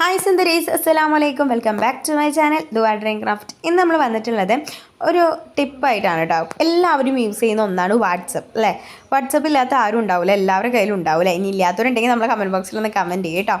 Hi സുന്ദരീസ് അസ്സലാമു അലൈക്കും welcome back to my channel Dua dream craft ഇന്ന് നമ്മൾ വന്നിട്ടുള്ളത് ഒരു ടിപ്പായിട്ടാണ് കേട്ടോ എല്ലാവരും യൂസ് ചെയ്യുന്ന ഒന്നാണ് വാട്സപ്പ് അല്ലേ? വാട്സപ്പ് ഇല്ലാത്ത ആരും ഉണ്ടാവില്ല എല്ലാവരുടെ കയ്യിലും ഉണ്ടാവില്ല ഇനി ഇല്ലാത്തവരുണ്ടെങ്കിൽ നമ്മൾ കമന്റ് ബോക്സിൽ ഒന്ന് കമന്റ് ചെയ്യും കേട്ടോ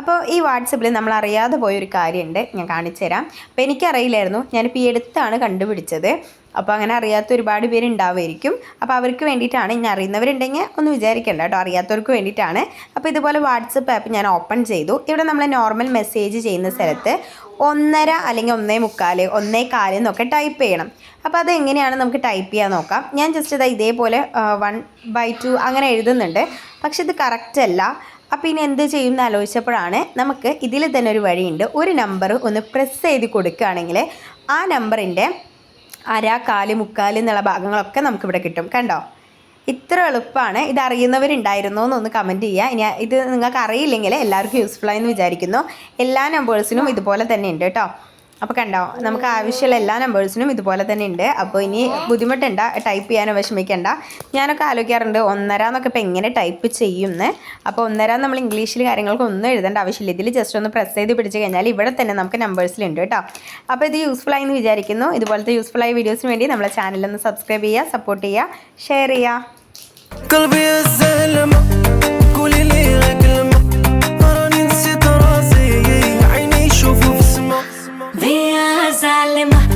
അപ്പോൾ ഈ വാട്സപ്പിൽ നമ്മൾ അറിയാതെ പോയൊരു കാര്യമുണ്ട് ഞാൻ കാണിച്ചു തരാം അപ്പോൾ എനിക്കറിയില്ലായിരുന്നു ഞാനിപ്പോൾ ഈ അടുത്താണ് കണ്ടുപിടിച്ചത്. അപ്പോൾ അങ്ങനെ അറിയാത്ത ഒരുപാട് പേര് ഉണ്ടാവുമായിരിക്കും. അപ്പോൾ അവർക്ക് വേണ്ടിയിട്ടാണ് ഇനി അറിയുന്നവരുണ്ടെങ്കിൽ ഒന്ന് വിചാരിക്കേണ്ട കേട്ടോ. അറിയാത്തവർക്ക് വേണ്ടിയിട്ടാണ്. അപ്പോൾ ഇതുപോലെ വാട്സപ്പ് ആപ്പ് ഞാൻ ഓപ്പൺ ചെയ്തു. ഇവിടെ നമ്മൾ നോർമൽ മെസ്സേജ് ചെയ്യുന്ന സ്ഥലത്ത് ഒന്നര അല്ലെങ്കിൽ ഒന്നേ മുക്കാൽ ഒന്നേ കാൽ എന്നൊക്കെ ടൈപ്പ് ചെയ്യണം. അപ്പോൾ അത് എങ്ങനെയാണ് നമുക്ക് ടൈപ്പ് ചെയ്യാൻ നോക്കാം. ഞാൻ ജസ്റ്റ് ഇതാ ഇതേപോലെ വൺ ബൈ ടു അങ്ങനെ എഴുതുന്നുണ്ട്. പക്ഷെ ഇത് കറക്റ്റ് അല്ല. അപ്പോൾ ഇനി എന്ത് ചെയ്യും എന്ന് ആലോചിച്ചപ്പോഴാണ് നമുക്ക് ഇതിൽ തന്നെ ഒരു വഴിയുണ്ട്. ഒരു നമ്പർ ഒന്ന് പ്രസ് ചെയ്ത് കൊടുക്കുകയാണെങ്കിൽ ആ നമ്പറിന്റെ അര കാൽ മുക്കാൽ എന്നുള്ള ഭാഗങ്ങളൊക്കെ നമുക്കിവിടെ കിട്ടും. കണ്ടോ? ഇത്ര എളുപ്പമാണ് ഇത് അറിയുന്നവരുണ്ടായിരുന്നോ എന്നൊന്ന് കമന്റ് ചെയ്യുക. ഇനി ഇത് നിങ്ങൾക്ക് അറിയില്ലെങ്കിൽ എല്ലാവർക്കും യൂസ്ഫുൾ ആയെന്ന് വിചാരിക്കുന്നു. എല്ലാ നമ്പേഴ്സിനും ഇതുപോലെ തന്നെ ഉണ്ട് കേട്ടോ. അപ്പോൾ കണ്ടോ നമുക്ക് ആവശ്യമുള്ള എല്ലാ നമ്പേഴ്സിനും ഇതുപോലെ തന്നെ ഉണ്ട്. അപ്പോൾ ഇനി ബുദ്ധിമുട്ടണ്ട ടൈപ്പ് ചെയ്യാനോ വിഷമിക്കണ്ട. ഞാനൊക്കെ ആലോചിക്കാറുണ്ട് ഒന്നര എന്നൊക്കെ ഇപ്പോൾ എങ്ങനെ ടൈപ്പ് ചെയ്യുമെന്ന് അപ്പോൾ ഒന്നര നമ്മൾ ഇംഗ്ലീഷിൽ കാര്യങ്ങൾക്ക് ഒന്നും എഴുതേണ്ട ആവശ്യമില്ല. ഇതിൽ ജസ്റ്റ് ഒന്ന് പ്രസ് ചെയ്ത് പിടിച്ചു കഴിഞ്ഞാൽ ഇവിടെ തന്നെ നമുക്ക് നമ്പേഴ്സിലുണ്ട് കേട്ടോ. അപ്പോൾ ഇത് യൂസ്ഫുൾ ആയി എന്ന് വിചാരിക്കുന്നു. ഇതുപോലത്തെ യൂസ്ഫുൾ ആയ വീഡിയോസിന് വേണ്ടി നമ്മളെ ചാനലൊന്ന് സബ്സ്ക്രൈബ് ചെയ്യുക സപ്പോർട്ട് ചെയ്യുക ഷെയർ ചെയ്യുക. Días sale.